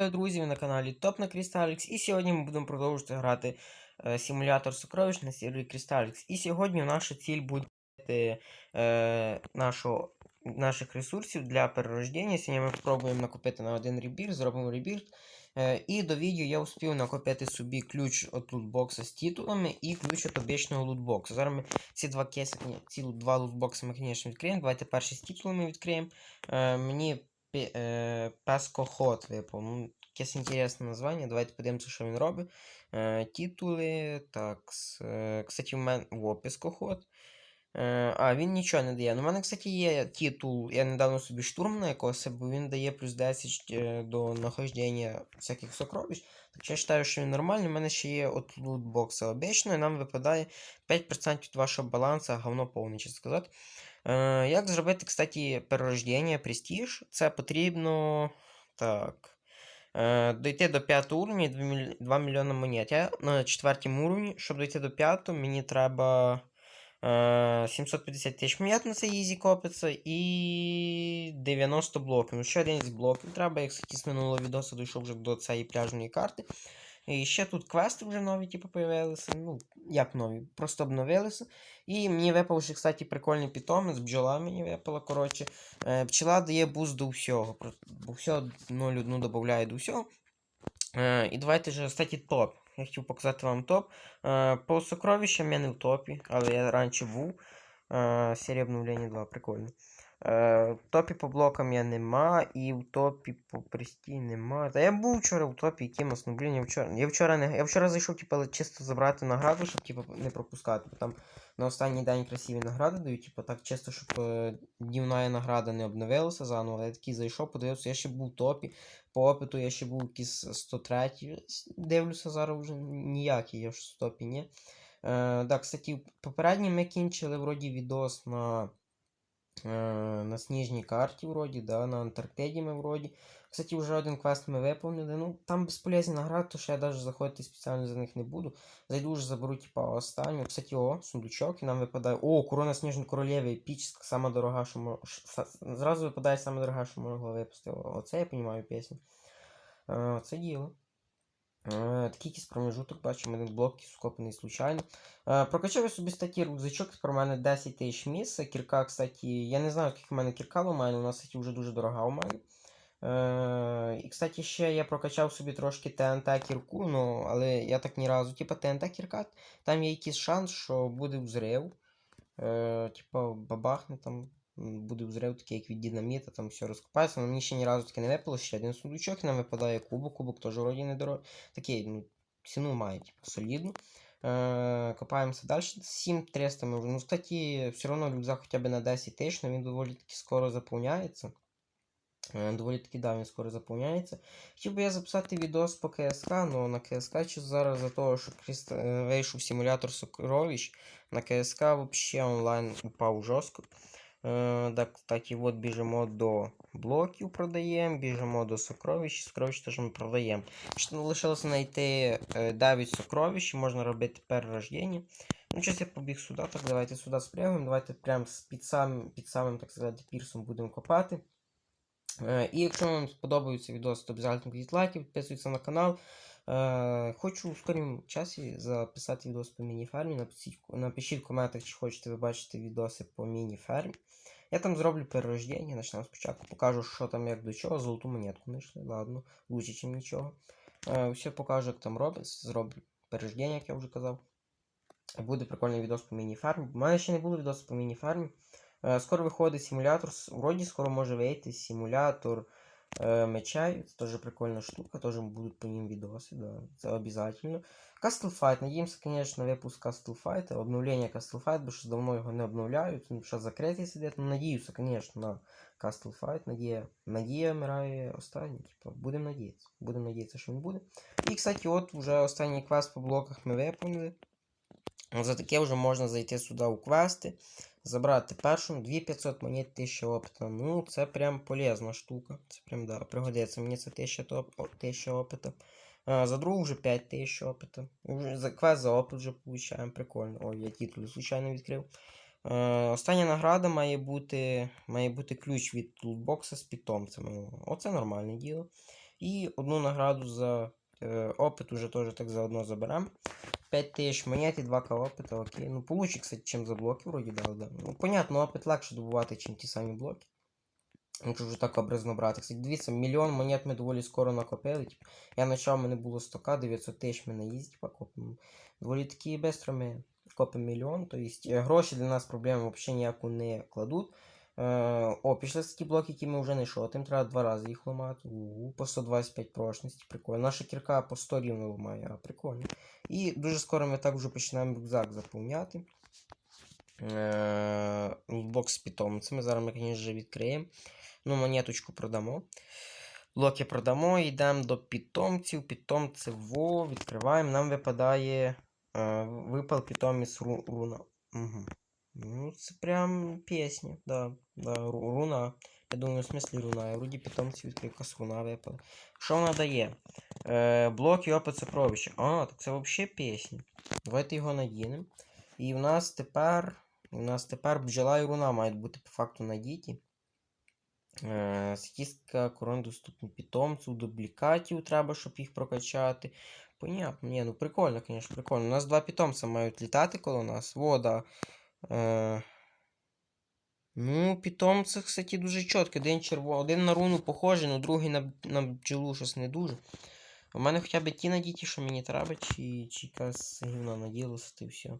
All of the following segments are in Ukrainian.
Друзі, ви на каналі Топ на Crystalix і сьогодні ми будемо продовжувати грати е, симулятор сокровищ на сервері Crystalix. І сьогодні наша ціль буде е, нашого, наших ресурсів для перерождення. Сьогодні ми спробуємо накопити на один ребір, зробимо ребір. Е, і до відео я успів накопити собі ключ від лутбокса з титулами і ключ від обичного лутбокса. Зараз ми ці два кейси, ці два лутбокси ми, звісно, відкриємо. Давайте перший з титулами відкриємо. Е, мені е, Пескоход випав. Ну, якесь інтересне названня. Давайте подивимося, що він робить. Е, титули. Так. Е, кстати, в мене. Во, Пескоход. Е, а, він нічого не дає. Ну, у мене, кстати, є титул. Я недавно собі штурм на якогось, бо він дає плюс 10 е, до нахождення всяких сокровищ. Так я вважаю, що він нормальний. У мене ще є от лутбокса обічно, і нам випадає 5% від вашого балансу, говно повне, чесно сказати. Як зробити, кстати, перерождення престиж? Це потрібно. Так. Е, дойти до 5 уровня 2, міль... 2 мільйони монет. Я на 4 уровні, щоб дойти до 5, мені треба е, 750 тисяч монет на це ізі копиться і 90 блоків. Ну, ще один з блоків треба, як з минулого відосу дійшов вже до цієї пляжної карти. І ще тут квести вже нові, типу, появилися. Ну, як нові, просто обновилися. І мені випав ще, кстати, прикольний питомець, бджола мені випала, коротше. Е, пчела дає буст до всього. Бо все 0,1 додає до всього. Е, і давайте же, кстати, топ. Я хотів показати вам топ. Е, по сокровищам я не в топі, але я раніше був. Серія обновлення 2, прикольно. Е, в топі по блокам я нема, і в топі по престі нема. Та я був вчора в топі якимось, ну блін, я вчора. Я вчора не. Я вчора зайшов, типу, чисто забрати награду, щоб типу, не пропускати. Бо там на останній день красиві награди дають, типу, так чисто, щоб е, днівна награда не обновилася заново. Я такий зайшов, подивився, я ще був в топі. По опиту я ще був якийсь 103. Дивлюся, зараз вже ніякий, я ж в топі, ні. Е, да, кстати, попередній ми кінчили вроді відос на, на сніжній карті, вроді, да, на Антарктиді ми вроді. Кстати, вже один квест ми виповнили. Ну, там безполезні награди, то що я навіть заходити спеціально за них не буду. Зайду вже заберу, типа, останню. Кстати, о, сундучок, і нам випадає. О, корона Сніжної королеви, епічна, сама дорога, що мо... ш- са- Зразу випадає сама дорога, що могла випустити. Оце я розумію пісню. Е, Це діло. Е, Такий промежуток, бачимо, один блок скопаний случайно. Е, Прокачав я собі статті рюкзачок, про мене 10 тисяч місця. Кірка, кстати, я не знаю, скільки в мене кірка ламає, у нас вже дуже дорога у мене. І, кстати, ще я прокачав собі трошки ТНТ кірку, ну, але я так ні разу. Типа ТНТ кірка, там є якийсь шанс, що буде взрив. Е, типа бабахне там. Буде взрив такий, як від динаміта, там все розкопається. але мені ще ні разу таке не випало. Ще один сундучок, нам випадає кубок. Кубок теж вроді не дорогий. Такий, ну, ціну має, типу, солідну. Е, копаємося далі. 7300 ми вже. Ну, кстати, все одно рюкзак хоча б на 10 тисяч, але він доволі таки скоро заповняється. Е, Доволі таки да, він скоро заповняється. Хотів би я записати відос по КСК, але на КСК чи зараз за того, що вийшов симулятор сокровищ, на КСК взагалі онлайн упав жорстко. Е, так, кстати, от біжимо до блоків продаємо, біжимо до сокровищ, сокровищ теж ми продаємо. Ще лишилося знайти е, 9 сокровищ, можна робити перерождення. Ну, щось я побіг сюди, так давайте сюди спрямуємо, давайте прямо під самим, під самим, так сказати, пірсом будемо копати. Е, І якщо вам сподобається відео, то обов'язково кладіть лайки, підписуйтесь на канал. Е, Хочу в скорім часі записати відос по міні-фермі. Напишіть, напишіть в коментах, чи хочете ви бачити відоси по міні-фермі. Я там зроблю перерождення, почнемо спочатку. Покажу, що там як до чого. Золоту монетку знайшли, ладно, лучше, ніж нічого. Е, Все покажу, як там робиться. Зроблю перерождення, як я вже казав. Буде прикольний відос по міні-фермі. У мене ще не було відосу по міні-фермі. Е, Скоро виходить симулятор. Вроді скоро може вийти симулятор е, мечей. Це теж прикольна штука, теж будуть по ним відоси, да, це обов'язково. Castle Fight. Надіємося, звісно, на випуск Castle Fight, обновлення Castle Fight, бо що давно його не обновляють. Він ще закритий сидить. Ну, надіюся, звісно, на Castle Fight. Надія, надія вмирає останній. Типу, будемо надіятися. Будемо надіятися, що він буде. І, кстати, от вже останній квест по блоках ми виповнили. За таке вже можна зайти сюди у квести, забрати першу 2500 монет 1000 опита. Ну, це прям полезна штука. Це прям да, пригодиться. Мені це 1000, топ, 1000 опита. А, за другу вже 5000 опита. Уже за квест за опит вже получаємо. Прикольно. Ой, я титул случайно відкрив. Остання награда має бути, має бути ключ від лутбокса з питомцями. Оце нормальне діло. І одну награду за е, опит уже теж так заодно заберемо. 5 тисяч монет і 2к опита, окей. Ну, получше, кстати, чим за блоки вроді дали, да. Ну, понятно, опит легше добувати, чим ті самі блоки. Якщо вже так образно брати. Кстати, дивіться, мільйон монет ми доволі скоро накопили. Тип. Я почав, мене було 100к, 900 тисяч ми на їзді типа. Доволі таки швидко ми копимо мільйон. Тобто е, гроші для нас проблеми взагалі ніяку не кладуть. Е, о, пішли такі блоки, які ми вже не йшли. Тим треба два рази їх ламати. У, по 125 прочності, прикольно. Наша кірка по 100 рівно ламає, а прикольно. І дуже скоро ми так вже починаємо рюкзак заповняти. Е, з питомцями. Зараз ми, звісно, відкриємо. Ну, монеточку продамо. Блоки продамо, йдемо до питомців. Питомці во, відкриваємо. Нам випадає е, випал питомець ру, руна. Угу. Ну, це прям пісня, да, да, руна. Я думаю, в смислі руна. Я вроді питомців відкрив руна випала. Що вона дає? Е, блок і опит сокровища. А, так це взагалі пісня. Давайте його надінемо. І в нас тепер. У нас тепер бджола і руна мають бути по факту надіті. Е, Статистика корон доступна питомцю, дублікатів треба, щоб їх прокачати. Понятно, ні, ну прикольно, звісно, прикольно. У нас два питомця мають літати коло нас. Вода. Е... Ну, питомці, кстати, дуже чітко. Один черво... один на руну похожий, ну другий на, на бджолу щось не дуже. У мене хоча б ті надіті, що мені треба, чи, чи якась гівна наділося, і все.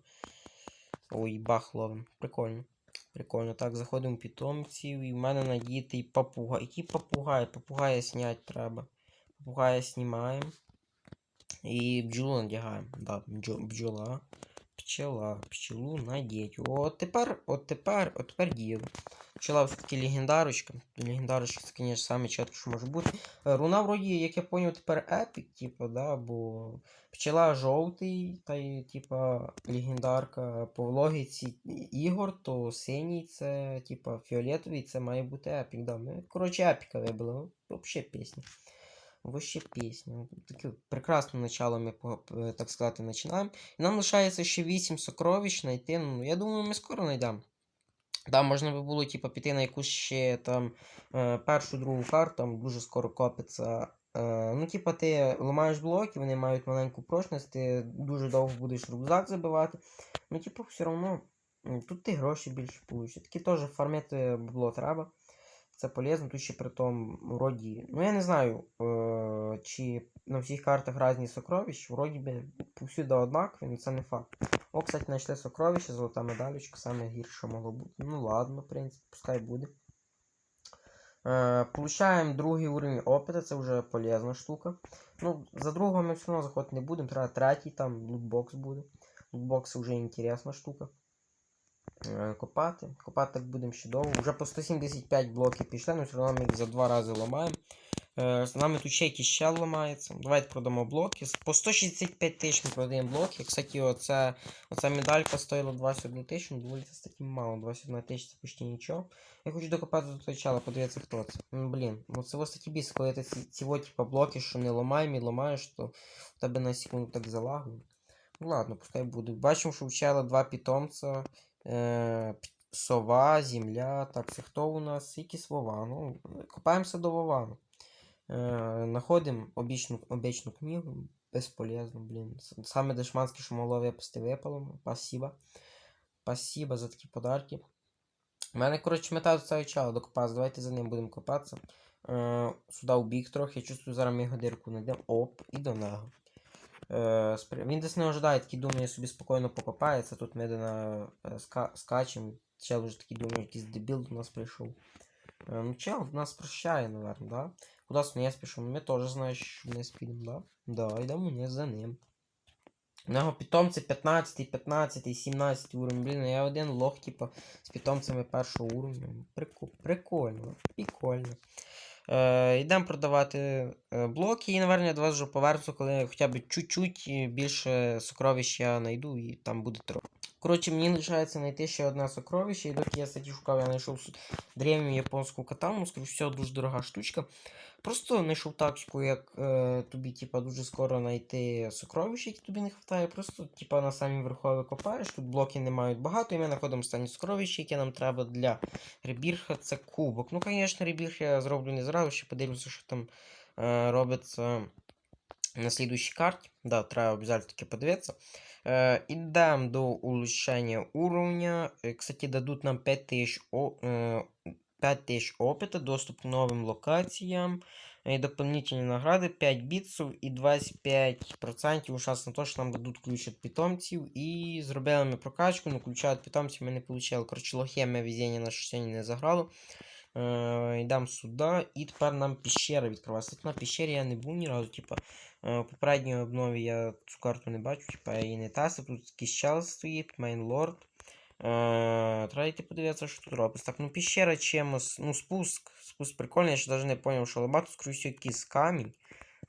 Ой, бах ловим. Прикольно. Прикольно. Так, заходимо в питомців, і в мене надітий папугай. Який папугай? Папугая снять треба. Папугая знімаємо. І бджолу надягаємо. Да, бджо, бджола. Пчела. Пчелу надіть. От тепер, от тепер, от тепер діло. Пчела все-таки легендарочка. Легендарочка, це, звісно, саме чітко, що може бути. Е, Руна, вроді, як я поняв, тепер епік, типу, да, бо пчела жовтий, та й, типа, легендарка. По логіці ігор, то синій це, типа, фіолетовий, це має бути епік. Да. Ми, коротше, епіка вибили. Взагалі пісня. Вообще пісня. Таке прекрасне начало ми, е, так сказати, починаємо. І нам лишається ще 8 сокровищ знайти. Ну, я думаю, ми скоро знайдемо. Там можна би було, типу, піти на якусь ще там е, першу, другу карту, там дуже скоро копиться. Е, ну, типа, ти ламаєш блоки, вони мають маленьку прочність, ти дуже довго будеш рюкзак забивати. Ну, типу, все одно, тут ти гроші більше получиш. Такі теж фармити бабло треба. Це полезно, тут ще при тому, вроді. Ну я не знаю, е, чи на всіх картах різні сокровища, вроді би повсюди однакові, але це не факт. О, кстати, знайшли сокровище, золота медалечка, саме гірше, могло бути. Ну ладно, в принципі, пускай буде. Е, Получаємо другий уровень опита, це вже полезна штука. Ну, за другого ми все одно заходити не будемо, треба третій, там лутбокс буде. Лутбокс вже інтересна штука. Е, Копати. Копати так будемо ще довго. Вже по 175 блоків пішли, але все одно ми їх за два рази ламаємо. Е, З нами тут ще якийсь щел ламається. Давайте продамо блоки. По 165 тисяч ми продаємо блоки. Кстати, оце, оця медалька стоїла 21 тисячу, ну доволі це таки мало. 21 тисяч це почти нічого. Я хочу докопати до того чала, подивитися, хто це. Ну, блін, ну це ось такі біс, коли ти ці, ці типа, блоки, що не ламаємо і ламаєш, то в тебе на секунду так залагує. Ну ладно, пускай буде. Бачимо, що чела два питомця. Е, сова, земля. Так, це хто у нас? Якісь вова. Ну, копаємося до Вовану. Е, Находимо обічну, обічну книгу. Безполезно, блін. Саме дешманське, могло випасти, випало. Спасибо. Спасибо за такі подарки. У мене, коротше, мета до цього докопатися. Давайте за ним будемо копатися. Е, сюди в бік трохи. Я чувствую, зараз ми його дирку знайдемо. Оп, і до нього. Е, Він не ожидає, такий думає, собі спокійно покопається. Тут ми на е, ска... скачемо. Чел вже такий думає, якийсь дебіл до нас прийшов. Е, Ну, чел нас прощає, наверное, да? Кудись вниз пішов. Ми теж знаєш, що вниз підемо, да? Да, йдемо вниз за ним. У нього питомці 15, 15, 17 уровень. Блін, я один лох, типа, з питомцями першого уровня. Прикольно, прикольно. Е, йдемо продавати е, блоки і, наверное, до вас вже повернуся, коли хоча б чуть-чуть е, більше сокровищ я знайду і там буде трохи. Коротше, мені лишається знайти ще одне сокровище, і доки я статті шукав, я знайшов древню японську катану, скажу, все дуже дорога штучка. Просто знайшов тактику, як е, тобі, типа, дуже скоро знайти сокровища, які тобі не вистачає. Просто, типа, на самі верхові копаєш, тут блоки не мають багато, і ми знаходимо останні сокровища, які нам треба для ребірха. Це кубок. Ну, звісно, ребірх я зроблю не зразу, ще подивлюся, що там е, робиться на слідущій карті. Да, треба обов'язково таки подивитися. Е, Ідемо до улучшення уровня. Е, Кстати, дадуть нам 5000 е, 5000 опыта, доступ к новым локаціям. І дополнительні награди 5 бітсів і 25% шанс на те, що нам дадуть ключ від питомців. І зробили ми прокачку, ну ключа від питомців ми не отримали. Коротше, лохи ми везіння на сьогодні не заграло. Йдемо сюди, і тепер нам піщера відкривається. На піщері я не був ні разу, типа. Е, У попередній обнові я цю карту не бачу, типа її не тестив. Тут чел стоїть, мейнлорд. Е, Треба подивитися, що тут робиться. Так, ну піщера чимось. Ну, спуск. Спуск прикольний, я ще навіть не зрозумів, що ламати, скоріше якийсь камінь.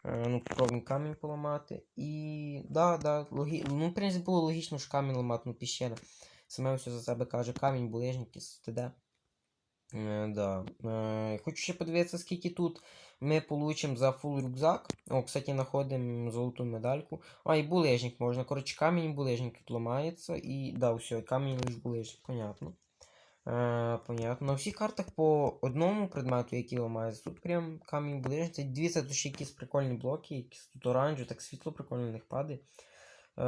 Е, Ну, попробуємо камінь поламати. І. Да, да, логі... Ну, в принципі, було логічно, що камінь ламати, ну піщера. Саме все за себе каже, камінь, булежник, СТД. Е, да. Е, хочу ще подивитися, скільки тут ми получимо за фул рюкзак. О, кстати, знаходимо золоту медальку. А, і булежник можна. Коротше, камінь булежник тут ламається. І да, все, камінь лиш булежник, понятно. Е, понятно. На всіх картах по одному предмету, який ламається. Тут прям камінь булежник. Це Дивіться, тут ще якісь прикольні блоки, якісь тут оранжеві, так світло прикольно на них падає. Е,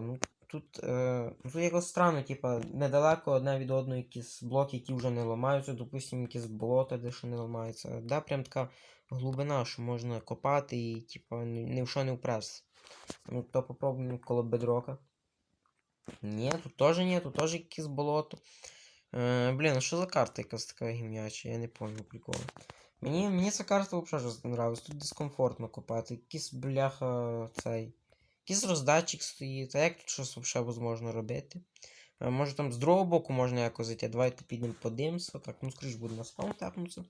ну, тут, е, тут якось странно, типа, недалеко одне від одного якісь блоки, які вже не ламаються, допустимо, якісь болота, де що не ламаються. Да, прям така глибина, що можна копати і, типа, ні в що не впрес. Ну, то попробуємо коло бедрока. Ні, тут теж ні, тут теж якесь болото. Е, блін, а що за карта якась така гімняча? Я не пам'ятаю приколу. Мені, мені ця карта взагалі не нравилась. Тут дискомфортно копати. Якийсь бляха цей. Якийсь роздатчик стоїть. А як тут щось взагалі можна робити? Е, може там з другого боку можна якось зайти. Давайте підемо подивимося. Так, ну скоріш буде на спаун тапнуться.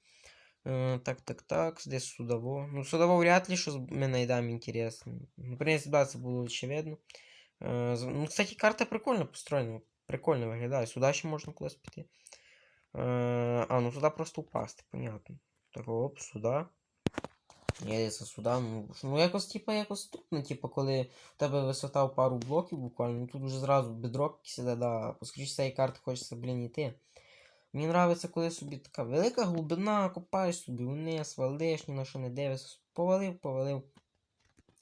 Е, так, так, так, десь судово. Ну, судово вряд ли щось ми знайдемо інтересне. Ну, принципі, да, це було очевидно. Е, ну, кстати, карта прикольно построєна. Прикольно виглядає. Сюди ще можна кудись піти. А, ну туди просто упасти, понятно. Так, оп, сюди. Їдеться сюди, ну, ну якось, типа, якось тут, ну, типа, коли в тебе висота в пару блоків буквально, ну тут вже зразу бедрок сюди, да, поскоріше цієї карти хочеться, блін, йти. Мені нравиться, коли собі така велика глибина, копаєш собі вниз, валиш, ні на що не дивишся. Повалив, повалив.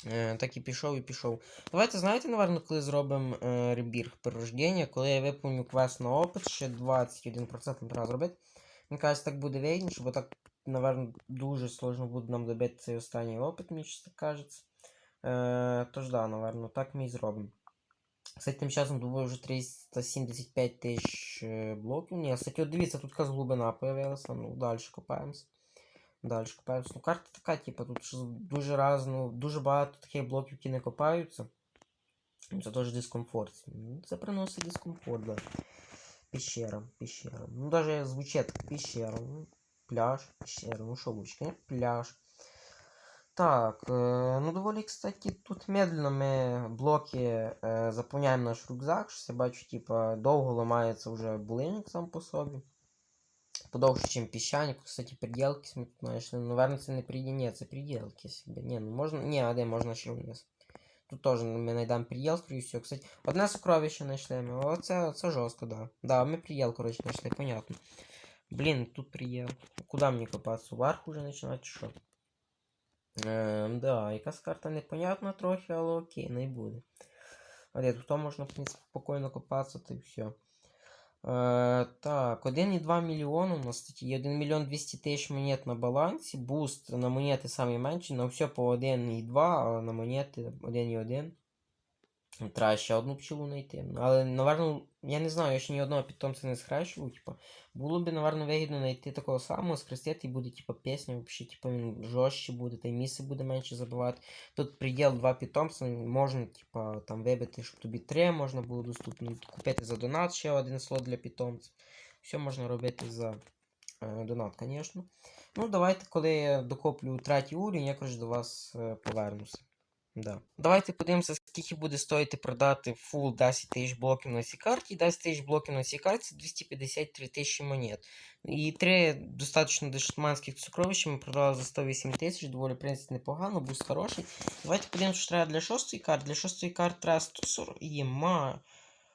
Е, так і пішов і пішов. Давайте, знаєте, напевно, коли зробимо е, ребірг перерождення, коли я виповню квест на опит, ще 21% не треба зробити. Мені кажуть, так буде вигідніше, бо так, напевно, дуже сложно буде нам добити цей останній опит, мені так кажеться. Е, тож да, напевно, так ми і зробимо. Кстати, тим часом думаю вже 375 тисяч е, блоків. Ні, кстати, от дивіться, тут якась глибина появилася. Ну, далі копаємося. Далі копаємося. Ну, карта така, типу, тут дуже раз, ну, дуже багато таких блоків, які не копаються. Ну, Це теж дискомфорт. Ну, Це приносить дискомфорт, да. Пещера, пещера. Ну, даже звучить так, пещера. Пляж. Ну, що лучше, пляж. Так, е, ну доволі, кстати, тут медленно ми блоки е, заповняємо наш рюкзак. Щось я бачу, типа, довго ламається вже булинник сам по собі. Подовше, ніж піщаник. Кстати, приділки ми тут знайшли. Ну, Наверное, це не приділ... Ні, це приділки собі. Ні, ну можна. Ні, а де можна ще вниз. Тут теж ми знайдемо приділ, скоріше всього. Кстати, одне сокровище знайшли. Оце, оце жорстко, да. Да, ми приділ, коротше, знайшли, понятно. Блін, тут приділ. Куда мені копатися? Вверх уже починати, чи що? Ем, да, якась карта непонятна трохи, але окей, не буде. А де тут можна, в принципі, спокійно копатися, та й все. Е, так, 1,2 мільйона у нас такі, 1 мільйон 200 тисяч монет на балансі. Буст на монети самі менші, на все по 1,2, а на монети 1,1. Треба ще одну пчелу знайти. Але, напевно, я не знаю, я ще ні одного питомця не схрещував. Типу, було б, напевно, вигідно знайти такого самого, скрестити і буде, типу, пісня, взагалі, типу, він жорстче буде, та й місце буде менше забивати. Тут приділ два питомця, можна, типу, там вибити, щоб тобі три можна було доступно. Купити за донат ще один слот для питомця. Все можна робити за е, донат, звісно. Ну, давайте, коли я докоплю третій уровень, я коротше, до вас е, повернуся. Да. Давайте подивимося, скільки буде стоїти продати full 10 тисяч блоків на цій карті. 10 тисяч блоків на цій карті це 253 тисячі монет. І три достатньо дешманських сокровища ми продали за 108 тисяч, доволі, в принципі, непогано, буст хороший. Давайте подивимося, що треба для шостої карти. Для шостої карти треба 140. Єма.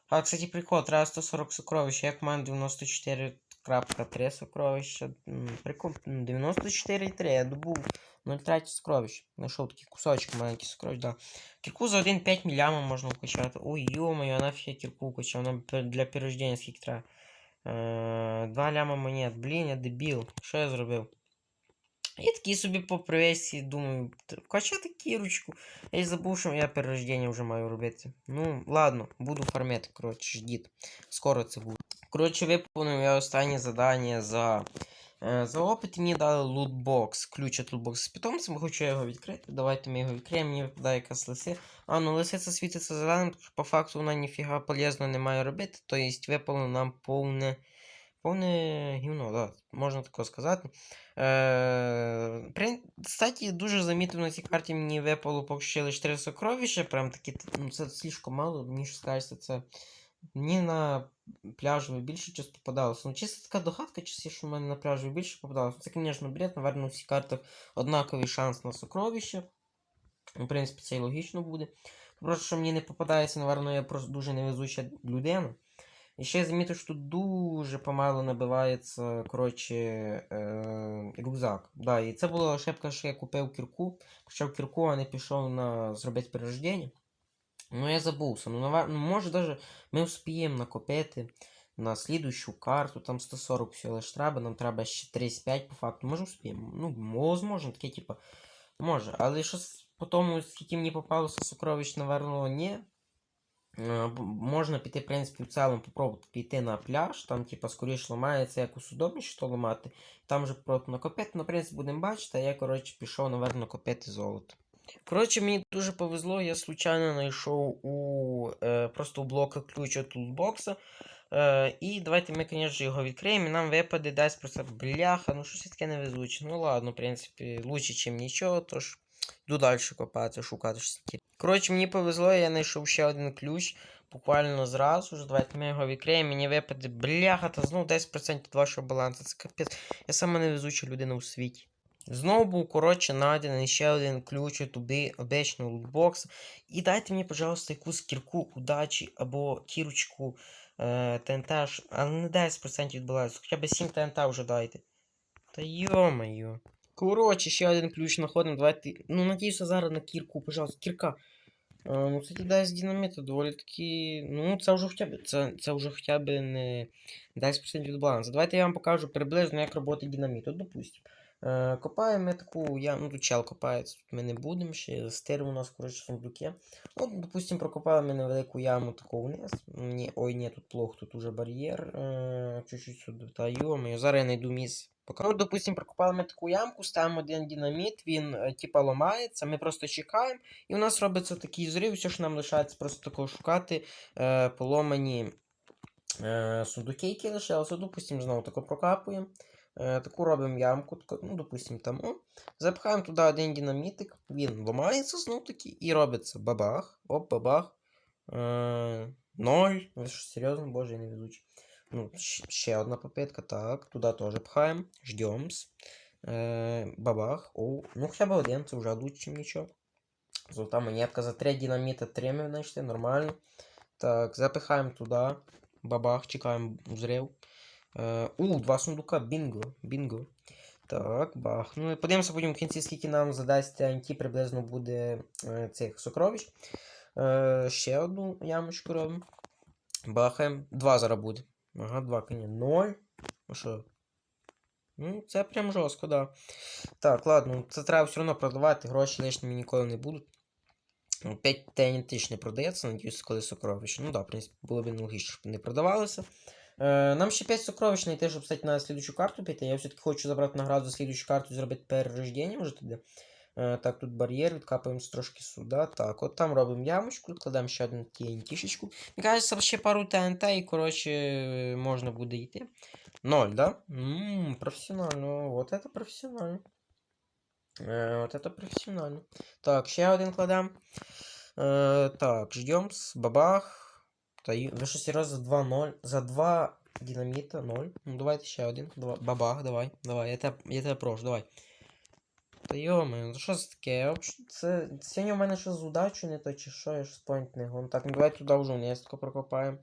А, кстати, прикол, треба 140 сокровищ, як в мене 94 крапка 3 сокровища. Прикуп Прикол, м, 94,3, я добув 0,3 сокровищ. Знайшов такі кусочки маленькі сокровищ, да. Кірку за 1,5 мільяма можна вкачати. Ой, йо-моє, нафіг я кірку вкачав, Вона для перерождення скільки треба. Е, 2 ляма монет. Блін, я дебіл. Що я зробив? Я такий собі по привесі думаю, «Т- вкачати кірочку. Я й забув, що я перерождення вже маю робити. Ну, ладно, буду фармити, коротше, ждіть. Скоро це буде. Коротше, виповнив я останнє завдання за. е, За опит і мені дали лутбокс. Ключ від лутбокса з питомцем. Хочу його відкрити. Давайте ми його відкриємо. Мені випадає якась лиси. А, ну лисиця світиться зеленим, по факту вона ніфіга полезно не має робити. Тобто виповнив нам повне. Повне гівно, да, можна таке сказати. Е, при- кстати, дуже замітив на цій карті мені випало поки що лише 3 сокровища. Прям такі, ну це слишком мало, мені ж скажеться, це. Мені на пляжу більше щось попадалося. Ну, чисто така догадка, чисто, що в мене на пляжу більше попадалося. Це, звісно, бред, наверное, на всіх картах однаковий шанс на сокровище. В принципі, це і логічно буде. Просто, що мені не попадається, наверное, я просто дуже невезуча людина. І ще я замітив, що тут дуже помало набивається, коротше, е, рюкзак. Да, і це була ошибка, що я купив кірку, почав кірку, а не пішов на зробити перерождення. Ну, я забувся. Ну, навер... ну може, даже ми вспіємо накопити на слідущу карту, там 140 всього лиш треба, нам треба ще 35 по факту. Може вспіємо. Ну, возможно, таке, типа, може. Але що по тому, скільки мені попалося сокровищ, наверно, ні. Е, Можна піти, в принципі, в цілому попробувати піти на пляж, там, типа, скоріше ламається якось удобніше то ламати. Там вже просто накопити, ну, в принципі, будемо бачити, а я, коротше, пішов, наверно, накопити золото. Коротше, мені дуже повезло, я случайно знайшов у е, просто у блока ключ від лутбокса. Е, і давайте ми, звісно, його відкриємо, і нам випаде дасть просто бляха, ну щось таке невезуче. Ну ладно, в принципі, лучше, ніж нічого, тож йду далі копати, шукати щось. Коротше, мені повезло, я знайшов ще один ключ. Буквально зразу ж, давайте ми його відкриємо, мені випаде бляха, та знову 10% від вашого балансу. Це капець. Я сама невезуча людина у світі. Знову був, коротше, знайдений ще один ключ від уби- обичного лутбокса. І дайте мені, пожалуйста, якусь кірку удачі або кірочку е, ТНТ, але не 10% від хоча б 7 ТНТ вже дайте. Та йо-моє. Коротше, ще один ключ знаходимо. Давайте. Ну, надіюся, зараз на кірку, пожалуйста, кірка. А, ну, кстати, дасть динаміта доволі таки. Ну, це вже хоча б. Це, це вже хоча б не 10% від балансу. Давайте я вам покажу приблизно, як роботи динаміт. От, допустим. Е, копаємо таку яму, ну тут чел копається, тут ми не будемо ще. Стир у нас, коротше, в сундуке. От, допустим, прокопали ми невелику яму таку вниз. Ні, ой, ні, тут плохо, тут уже бар'єр. Е, чуть-чуть сюди. Та зараз я знайду. Пока. Ну, допустим, прокопали ми таку ямку, ставимо один динаміт, він е, типа ламається, ми просто чекаємо, і у нас робиться такий зрив, все, що нам лишається просто такого шукати е, поломані е, сундуки, які лишилися. Допустим, знову тако прокапуємо. Е, таку робимо ямку, ну, допустим, там. О, запихаємо туди один динамітик, він ламається знов таки і робиться бабах, оп, бабах. Е, ноль. Ви що, серйозно, боже, я не везучий. Ну, ще одна попитка, так, туди теж пхаємо, ждемс. Бабах. О, ну хоча б один, це вже лучше, ніж нічого. Золота монетка за 3 динаміта 3 ми нормально. Так, запихаємо туди. Бабах, чекаємо взрив. Е, у, два сундука, бінго, бінго. Так, бахнули. Подивимося потім в кінці, скільки нам задасть TNT приблизно буде е, цих сокровищ. Е, ще одну ямочку робимо. Бахаємо. Два зараз буде. Ага, два, коні. Ноль. Ну що? Ну, це прям жорстко, да. Так, ладно, це треба все одно продавати, гроші лишніми ніколи не будуть. 5 TNT ж не продається, надіюсь, коли сокровище. Ну да, в принципі, було б нелогічно, щоб не продавалося. Е, нам ще 5 сокровищ знайти, щоб стати на слідучу карту піти. Я все-таки хочу забрати награду за слідучу карту і зробити перерождення вже туди. Е, так, тут бар'єр, відкапуємося трошки сюди. Так, от там робимо ямочку, кладемо ще одну TNT-шечку. Мені кажеться, ще пару ТНТ і, коротше, можна буде йти. Ноль, да? Ммм, професіонально. Вот это професіонально. Е, вот это професіонально. Так, ще один кладемо. Е, так, ждем. Бабах. Та й- ви що серйозно за 2-0? За 2 динаміта 0. Ну давайте ще один. Два. Бабах, давай. Давай, я тебе, я тебе прошу, давай. Та йоми, ну що це таке? Це сьогодні у мене що з удачою не то, чи що, я щось понять не гон. Так, ну давай туди вже нестко прокопаємо.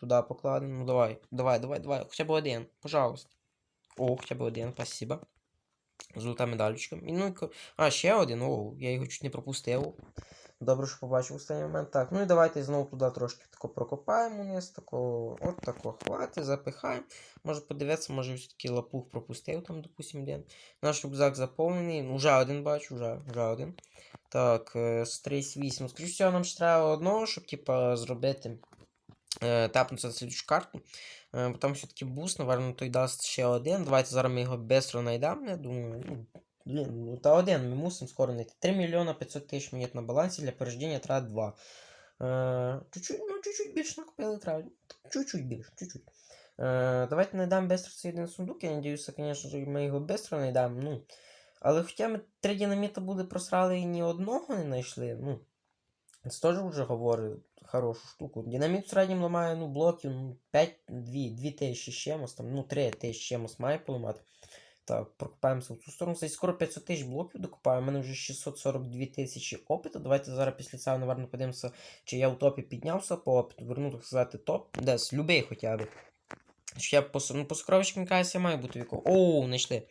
туди покладемо. Ну давай, давай, давай, давай. Хоча б один, пожалуйста. О, хоча б один, спасибо. Золота медалечка. І Ну, а, ще один. О, я його чуть не пропустив. Добре, що побачив останній момент. Так, ну і давайте знову туди трошки тако прокопаємо вниз, тако, от тако хвати, запихаємо. Може подивитися, може все-таки лапух пропустив там, допустим, один. Наш рюкзак заповнений. Ну, вже один бачу, вже, вже один. Так, з 38. Скоріше всього, нам ще треба одного, щоб, типа, зробити. Е, тапнути на слідчу карту. Е, бо там все-таки буст, наверное, той дасть ще один. Давайте зараз ми його швидко знайдемо. Я думаю, ну, блін, ну та один ми мусимо скоро знайти. 3 мільйона 500 тисяч монет на балансі, для порождення треба 2. Е, чуть-чуть, ну, чуть-чуть більше накопили треба. Чуть-чуть більше, чуть-чуть. Е, давайте знайдемо швидко цей один сундук. Я надіюся, звісно, ми його швидко знайдемо. Ну, але хоча ми три динаміта були просрали і ні одного не знайшли. Ну, це теж вже говорить хорошу штуку. Динаміт в середньому ламає ну, блоків ну, 5, 2, 2 тисячі чимось, там, ну 3 тисячі чимось має поламати. Так, прокопаємося в цю сторону. Це скоро 500 тисяч блоків докопаю. У мене вже 642 тисячі опиту. Давайте зараз після цього, наверное, подивимося, чи я в топі піднявся по опиту. Верну, так сказати, топ. Десь, любий хоча б. Що я по, ну, по сокровищам якась я маю бути віку. Оу, знайшли.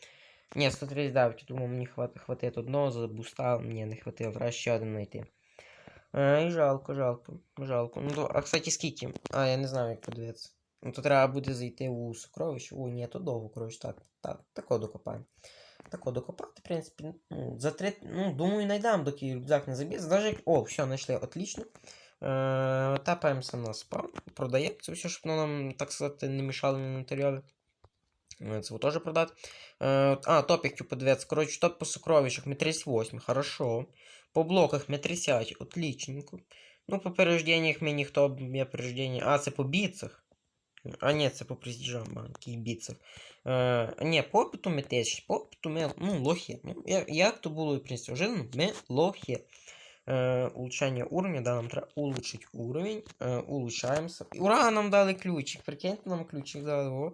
Ні, 139, думаю, мені хват, хватить одного за буста. Ні, не хватило, треба ще один знайти. Е, і жалко, жалко, жалко. Ну, то, а кстати, скільки? А, я не знаю, як подивитися. Ну, то треба буде зайти у сокровище. Ой, ні, то довго, коротше, так. Так, тако докопаємо. Тако докопати, в принципі, ну, за три, ну, думаю, знайдемо, доки рюкзак не заб'ється. Даже. О, все, знайшли, отлично. Е, тапаємося на спам, продаємо це все, щоб воно нам, так сказати, не мішало на інтер'єрі. Е, Це теж продати. Е, а, топ, як подивитися. Коротше, топ по сокровищах ми 38, хорошо. По блоках ми 30, отличненько. Ну, по перерожденнях ми ніхто я перерождення. А, це по біцах. А, ні, це по престижам, а, яких біцах. Е, ні, по опиту ми теж. По опиту ми, ну, лохи. Ну, як, то було, вже, ну, ми лохи. Е, улучшення уровня, да, нам треба улучшити уровень. Е, улучшаємося. Ура, нам дали ключик. Прикиньте, нам ключик дали. О.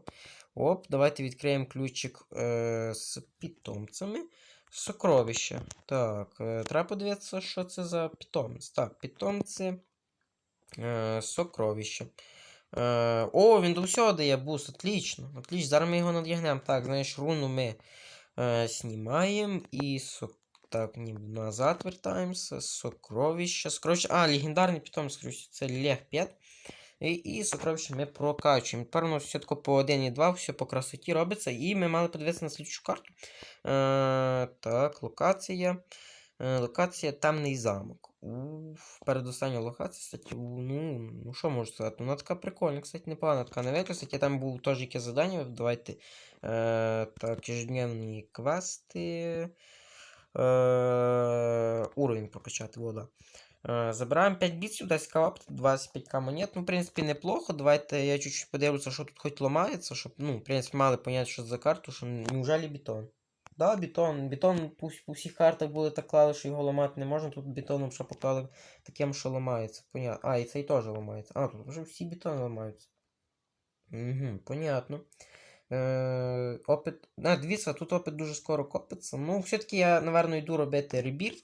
Оп, давайте відкриємо ключик е, з питомцями. Сокровище. Так, е, треба подивитися, що це за питомець. Так, питомці. Е, сокровище. Е, о, він до всього дає буст. Отлично. Отлично. Зараз ми його надягнемо. Так, знаєш, руну ми е, знімаємо і сок... Так, ні, назад вертаємося. Сокровище. Сокровище. А, легендарний питомець, сокровище. Це Лег 5. І, і сокровище ми прокачуємо. Тепер у нас все тако по 1 і 2, все по красоті робиться. І ми мали подивитися на слідчу карту. Е, так, локація. Е, локація Темний замок. Уф, передостання локація, кстати, ну, ну що можу сказати? Вона така прикольна, кстати, непогана така новинка. Кстати, там був теж яке завдання. Давайте. Е, так, ежедневні квести. Е, уровень прокачати, вода. Е, Забираємо 5 бітсів, 10 квап, 25к монет. Ну, в принципі, неплохо. Давайте я чуть-чуть подивлюся, що тут хоч ламається, щоб, ну, в принципі, мали поняти, що це за карту, що неужели бетон. Да, бетон. Бетон по, всіх картах були так клали, що його ламати не можна. Тут бетоном ще поклали таким, що ламається. Понятно. А, і цей теж ламається. А, тут вже всі бетони ламаються. Угу, понятно. Е, опит. А, дивіться, тут опит дуже скоро копиться. Ну, все-таки я, напевно, йду робити ребілд.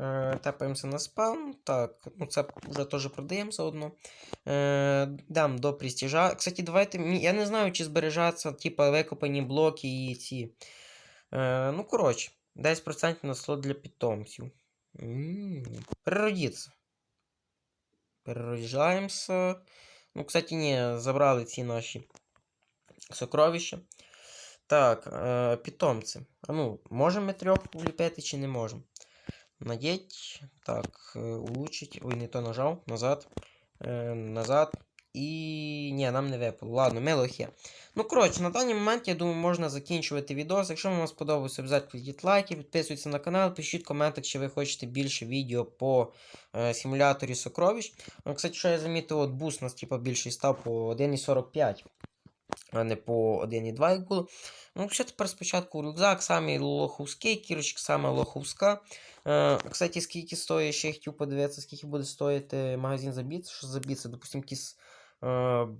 Е, тапаємося на спам. Так, ну це вже теж продаємо заодно. Е, дам до престижа. Кстати, давайте. Я не знаю, чи збережаться, типа, викопані блоки і ці. Е, ну, коротше, 10% на слот для питомців. М, Переродіться. Перерождаємося. Ну, кстати, ні, забрали ці наші сокровища. Так, е, питомці. А ну, можемо ми трьох вліпити чи не можемо? Надеть. Так, е, улучшить. Ой, не то нажав. Назад. Е, назад. І. Ні, нам не випало. Ладно, ми лохи. Ну, коротше, на даний момент, я думаю, можна закінчувати відео. Якщо вам сподобалося, обов'язково кладіть лайки, підписуйтесь на канал, пишіть коментах, чи ви хочете більше відео по е, симуляторі сокровищ. Ну, кстати, що я замітив, от буст у нас типу, більший став по 1,45, а не по 1,2, як було. Ну, ще тепер спочатку рюкзак, самий лоховський, кірочка саме лоховська. Е, кстати, скільки стоїть, ще я хотів подивитися, скільки буде стоїти магазин за біц. Що за біц? Допустим, якийсь е,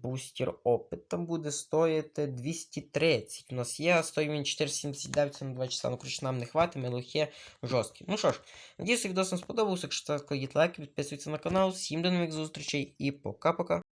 бустер опит там буде стоїти 230. У нас є, стоїть він 479 на 2 часа. Ну, коротше, нам не хватить, лохи жорсткі. Ну що ж, надіюсь, відео вам сподобався. Якщо так, кладіть лайки, підписуйтесь на канал. Всім до нових зустрічей і пока-пока.